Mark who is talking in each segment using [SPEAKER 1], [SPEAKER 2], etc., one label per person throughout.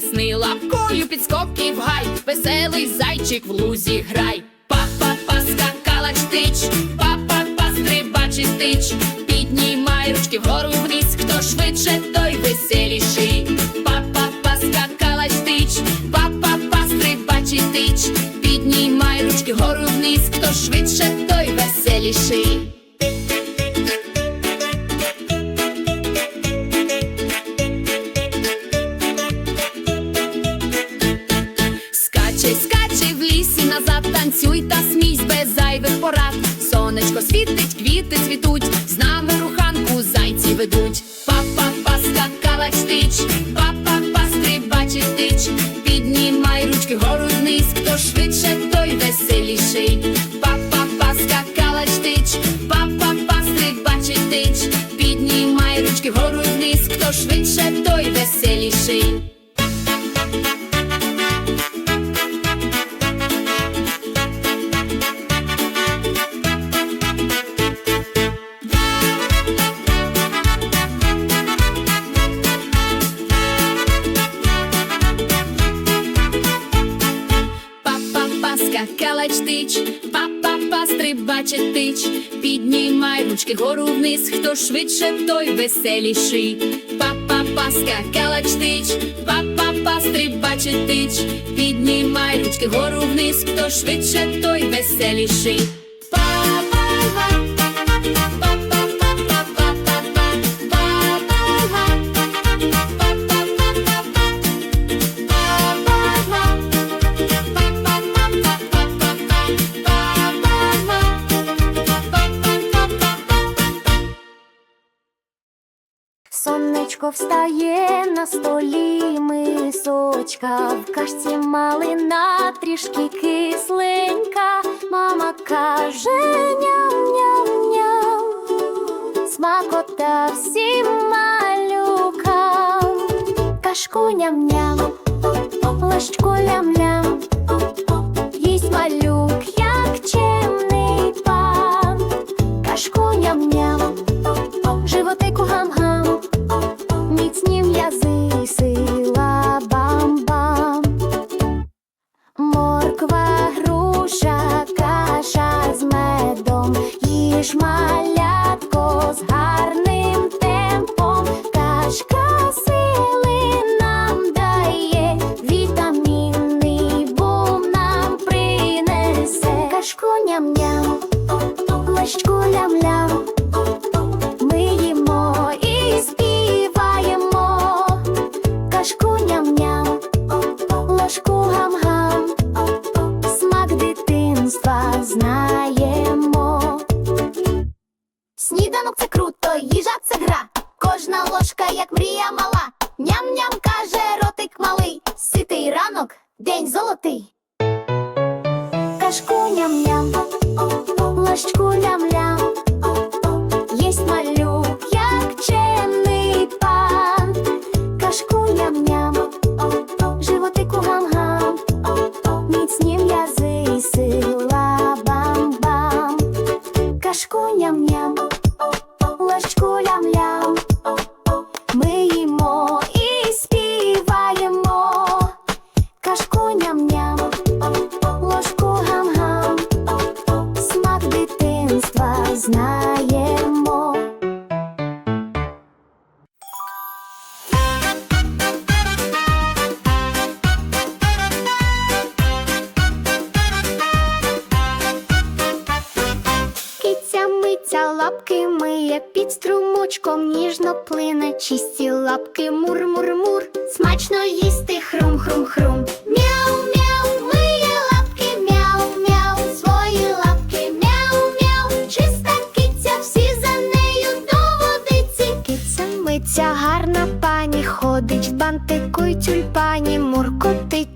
[SPEAKER 1] весни лапкою підскоків гай, веселий зайчик в лузі грай. Па-па-па, скакала чтич, Піднімай ручки вгору вниз, хто швидше, той веселіший. Па-па-па, скакала чтич, па-па-па, стрибачий тич, Піднімай ручки вгору вниз, хто швидше, той веселіший. Ручки гору вниз, хто швидше, той веселіший. Па-па-па, скакала чтич, па-па-па, стрибаче тич, піднімай ручки гору вниз, хто швидше, той веселіший. Па-па-па,
[SPEAKER 2] Сонечко встає на столі, мисочка, в кашці малина трішки кисленька. Мама каже ням-ням-ням, смакота всім малюкам. Кашку ням-ням, ложечку лям-лям, Кулям-лям знаємо. Киця миця лапки миє під струмочком ніжно плине, чисті лапки мур-мур-мур. Смачно їсти хрум-хрум-хрум. Киця гарна пані, ходить в бантику й тюльпані, муркотить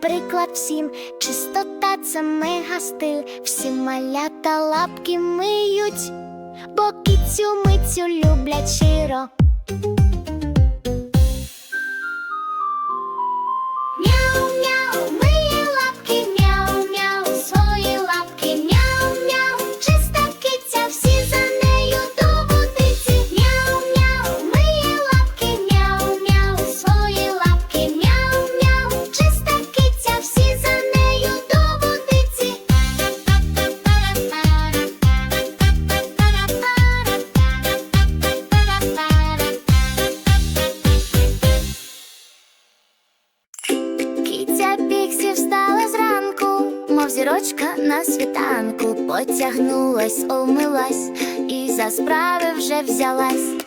[SPEAKER 2] приклад всім, чистота це мега стиль, всі малята лапки миють, бо кіцю мицю люблять щиро. справи вже взялась.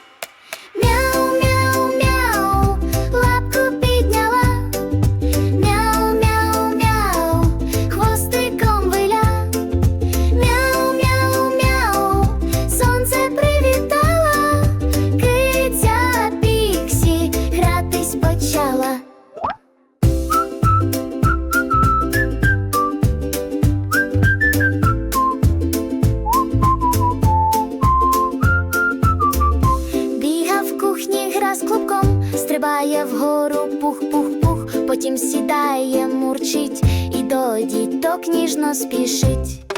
[SPEAKER 2] Книжно ніжно спішить.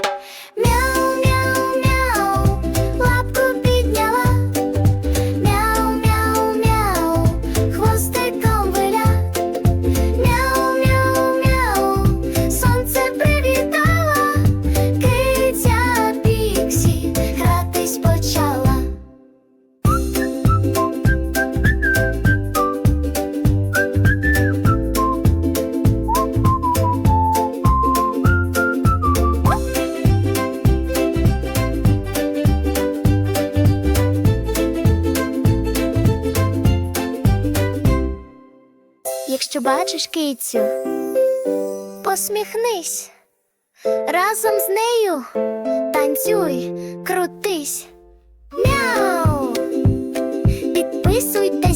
[SPEAKER 2] якщо бачиш кицю, посміхнись разом з нею танцюй, крутись. Мяу! Підписуйте.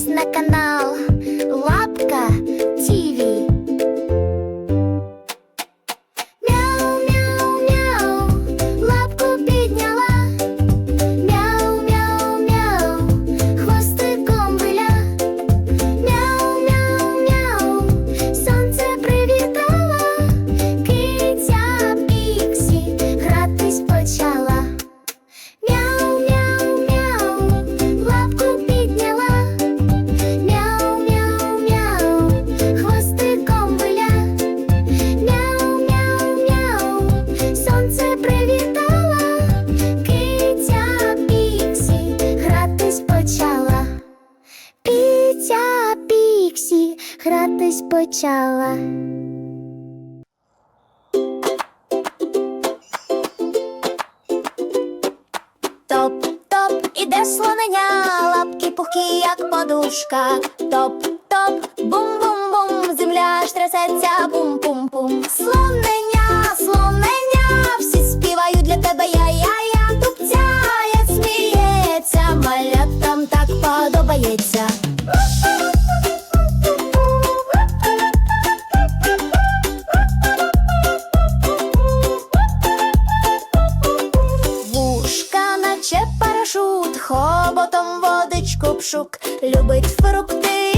[SPEAKER 2] всі гратись почала. Топ, топ, іде слонення, лапки пухкі, як подушка. Топ, топ, бум-бум-бум, земля ж трясеться, бум-бум-бум. Слони Кобшук любить фрукти.